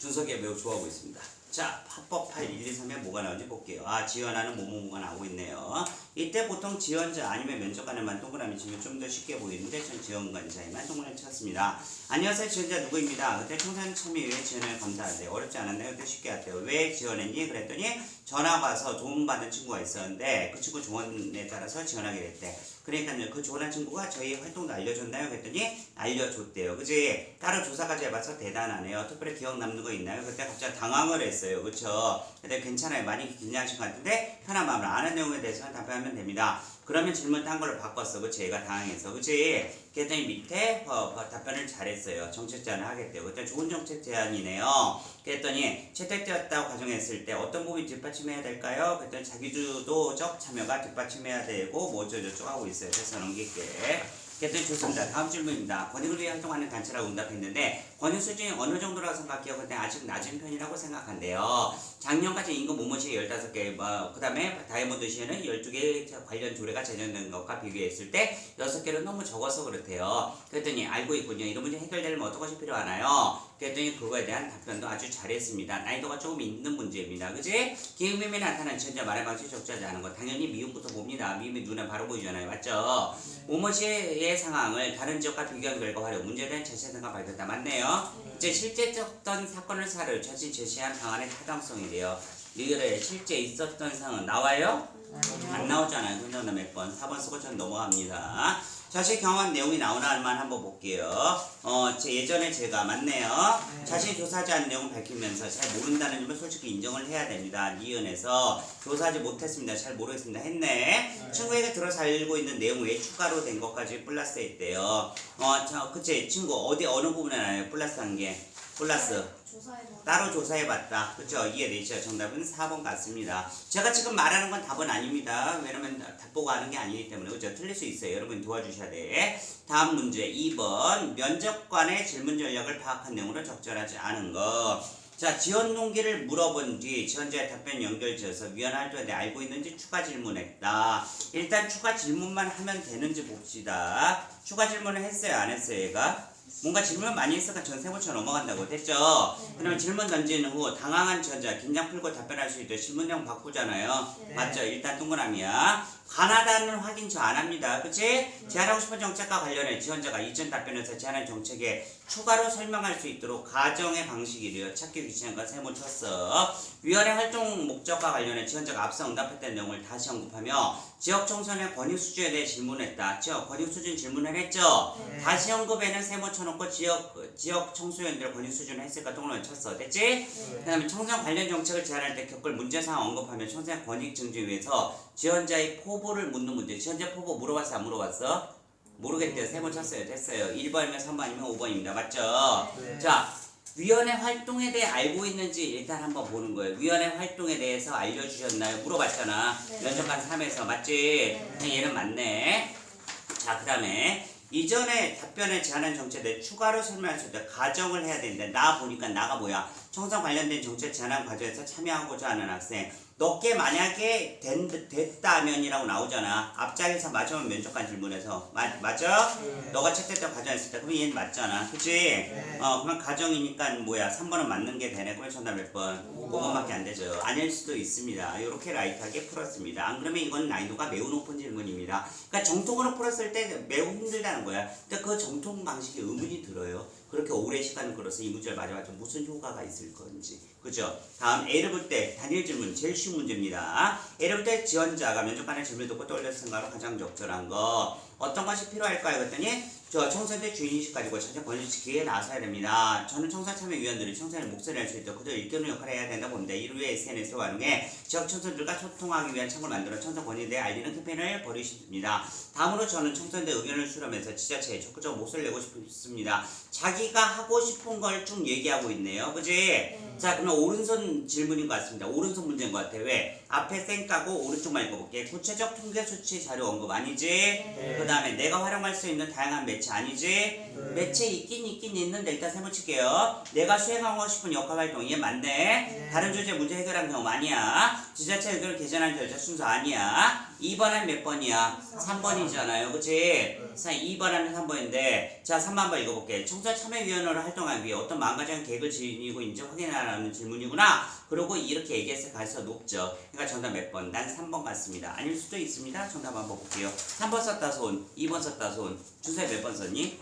준석이가 매우 좋아하고 있습니다. 자, 합법 파일 1, 2, 3에 뭐가 나오는지 볼게요. 아, 지원하는 뭐뭐뭐가 나오고 있네요. 이때 보통 지원자 아니면 면접관에만 동그라미 치면 좀 더 쉽게 보이는데 전 지원관자에만 동그라미 쳤습니다. 안녕하세요. 지원자 누구입니다. 그때 청소년 참여에 지원을 감사하세요. 어렵지 않았나요? 그때 쉽게 할게요. 왜 지원했니? 그랬더니 전화가 와서 도움받은 친구가 있었는데 그 친구 조언에 따라서 지원하게 됐대. 그러니까요. 그 조언한 친구가 저희 활동도 알려줬나요? 그랬더니 알려줬대요. 그지? 따로 조사까지 해봐서 대단하네요. 특별히 기억 남는 거 있나요? 그때 갑자기 당황을 했어요. 그쵸? 근데 괜찮아요. 많이 긴장하신 것 같은데 편한 마음으로 아는 내용에 대해서는 답변하면 됩니다. 그러면 질문 딴 걸로 바꿨어. 그치? 얘가 당황해서. 그치? 그랬더니 밑에 어, 어, 답변을 잘했어요. 정책 제안을 하겠대요. 그때 좋은 정책 제안이네요. 그랬더니 채택되었다고 가정했을 때 어떤 부분이 뒷받침해야 될까요? 그랬더니 자기주도적 참여가 뒷받침해야 되고 뭐 어쩌고저쩌고 하고 있어요. 그래서 넘길게. 그랬더니 좋습니다. 다음 질문입니다. 권익을 위해 활동하는 단체라고 응답했는데 권익 수준이 어느 정도라고 생각해요? 근데 아직 낮은 편이라고 생각한대요. 작년까지 인구 모모시 15개, 뭐, 그 다음에 다이아몬드 시에는 12개 관련 조례가 제정된 것과 비교했을 때 6개는 너무 적어서 그렇 대요. 그랬더니 알고 있군요. 이런 문제 해결되려면 어떤 것이 필요하나요? 그랬더니 그거에 대한 답변도 아주 잘했습니다. 난이도가 조금 있는 문제입니다. 그지? 기흥미에 나타난 전자 말의 방식이 적절하지 않은 것. 당연히 미음부터 봅니다. 미음이 눈에 바로 보이잖아요. 맞죠? 모모시의 상황을 다른 지역과 비교한 결과 활용 문제에 대한 제시생각 발표다. 맞네요. 이제 실제 있었던 사건을 사를 자신 제시한 방안의 타당성이래요. 리얼에 실제 있었던 상황 나와요? 안 나오잖아요. 근데 몇 번? 4번 쓰고 전 넘어갑니다. 자신 경험한 내용이 나오나만 한번 볼게요. 어, 제 예전에 제가 맞네요. 자신 조사하지 않은 내용을 밝히면서 잘 모른다는 점을 솔직히 인정을 해야 됩니다. 이은에서 조사하지 못했습니다. 잘 모르겠습니다. 했네. 친구에게 들어서 알고 있는 내용 외에 추가로 된 것까지 플러스 했대요. 어, 저, 그치. 친구 어디 어느 부분에 나요? 플러스 한 게. 조사해봐. 따로 조사해봤다. 그쵸? 이해되시죠? 정답은 4번 같습니다. 제가 지금 말하는 건 답은 아닙니다. 왜냐면 답 보고 하는 게 아니기 때문에. 그죠? 틀릴 수 있어요. 여러분 도와주셔야 돼. 다음 문제 2번. 면접관의 질문 전략을 파악한 내용으로 적절하지 않은 거. 자, 지원 동기를 물어본 뒤 지원자의 답변 연결 지어서 위원 활동에 대해 알고 있는지 추가 질문했다. 일단 추가 질문만 하면 되는지 봅시다. 추가 질문을 했어요? 안 했어요? 얘가? 뭔가 질문 많이 했으니까 전 세번쳐 넘어간다고 됐죠? 그러면 질문 던진 후 당황한 지원자 긴장 풀고 답변할 수 있도록 질문형 바꾸잖아요. 네. 맞죠? 일단 동그라미야. 가나다는 확인 저 안 합니다. 그치? 제안하고 싶은 정책과 관련해 지원자가 이전 답변에서 제안한 정책에 추가로 설명할 수 있도록 가정의 방식이래요. 찾기 귀찮은 거 세모 쳤어. 위원회 활동 목적과 관련해 지원자가 앞서 응답했던 내용을 다시 언급하며 지역 청소년 권익 수준에 대해 질문했다. 지역 권익 수준 질문을 했죠? 네. 다시 언급에는 세모 쳐놓고 지역 지역 청소년들 권익 수준을 했으니까 동그라미 쳤어. 됐지? 네. 그다음에 청소년 관련 정책을 제안할 때 겪을 문제사항 언급하며 청소년 권익 증진 위해서 지원자의 포부를 묻는 문제. 지원자 포부 물어봤어 안 물어봤어? 모르겠대요. 세 번 쳤어요. 됐어요. 1번이면 3번이면 5번입니다. 맞죠? 네. 자, 위원회 활동에 대해 알고 있는지 일단 한번 보는 거예요. 위원회 활동에 대해서 알려주셨나요? 물어봤잖아. 네. 면접관 3에서 맞지? 그냥 얘는 맞네. 자, 그 다음에 이전에 답변에 제안한 정책에 대해 추가로 설명할 수 있다. 가정을 해야 되는데 나 보니까 나가 뭐야? 청소 관련된 정책 제안 과정에서 참여하고자 하는 학생. 너께 만약에 된, 됐다면이라고 나오잖아. 앞장에서 맞으면 면접관 질문에서 맞, 맞아? 네. 너가 채택된 과정했을 때 그럼 얘는 맞잖아. 그치? 네. 어, 그럼 가정이니까 뭐야? 3번은 맞는 게 되네. 그럼 정답 몇 번? 5번밖에 안 되죠. 아닐 수도 있습니다. 이렇게 라이트하게 풀었습니다. 안 그러면 이건 난이도가 매우 높은 질문입니다. 그러니까 정통으로 풀었을 때 매우 힘들다는 거야. 근데 그 정통 방식에 의문이 들어요. 그렇게 오래 시간을 끌어서 이 문제를 맞아봤자 무슨 효과가 있을 건지. 그죠? 다음 A를 볼 때 단일 질문 제일 쉬운 문제입니다. A를 볼 때 지원자가 면접관의 질문을 듣고 떠올렸을 생각으로 가장 적절한 거 어떤 것이 필요할까요? 그랬더니 저 청소년 주인의식 가지고 전체 권리 지키기에 나서야 됩니다. 저는 청소년 참여위원들이 청소년의 목소리를 낼수 있도록 그들 이끄는 역할을 해야 된다고 봅니다. 이를 위해 SNS를 활용해 지역 청소년들과 소통하기 위한 창구를 만들어 청소년 권리에 대해 알리는 캠페인을 벌이십니다. 다음으로 저는 청소년들 의견을 수렴해서 지자체에 적극적으로 목소리를 내고 싶습니다. 자기가 하고 싶은 걸 쭉 얘기하고 있네요. 그지? 자 그러면 오른손 질문인 것 같습니다. 오른손 문제인 것 같아. 왜? 앞에 쌩 까고 오른쪽만 읽어볼게. 구체적 통계 수치 자료 언급 아니지? 네. 그 다음에 내가 활용할 수 있는 다양한 매체 아니지? 네. 매체 있긴 있긴 있는데 일단 세모칠게요. 내가 수행하고 싶은 역할 활동 이게 맞네. 네. 다른 주제 문제 해결한 경험 아니야. 지자체 의견을 개진하는 절차 순서 아니야. 2번 하면 몇 번이야? 3번이잖아요. 그치? 자, 2번 하면 3번인데, 자, 3번 한번 읽어볼게. 청소년 참여위원회로 활동하기 위해 어떤 마음가짐 계획을 지니고 있는지 확인하라는 질문이구나. 그러고 이렇게 얘기해서 가서 높죠. 그러니까 정답 몇 번? 난 3번 같습니다. 아닐 수도 있습니다. 정답 한번 볼게요. 3번 썼다 손, 2번 썼다 손. 주세 몇 번 썼니?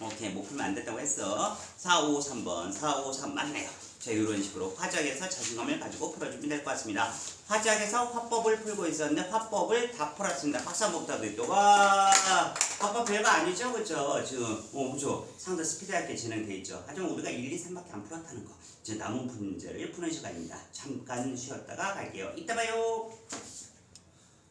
오케이 못 풀면 안 됐다고 했어 4, 5, 3번 4, 5, 3 맞네요 자 이런 식으로 화작에서 자신감을 가지고 풀어주면 될 것 같습니다. 화작에서 화법을 풀고 있었는데 화법을 다 풀었습니다. 박수 한번 부탁드릴게요 와 화법 별거 아니죠? 그죠 지금. 어 그죠 상당히 스피드하게 진행돼 있죠. 하지만 우리가 1, 2, 3밖에 안 풀었다는 거. 이제 남은 문제를 푸는 시간입니다. 잠깐 쉬었다가 갈게요. 이따 봐요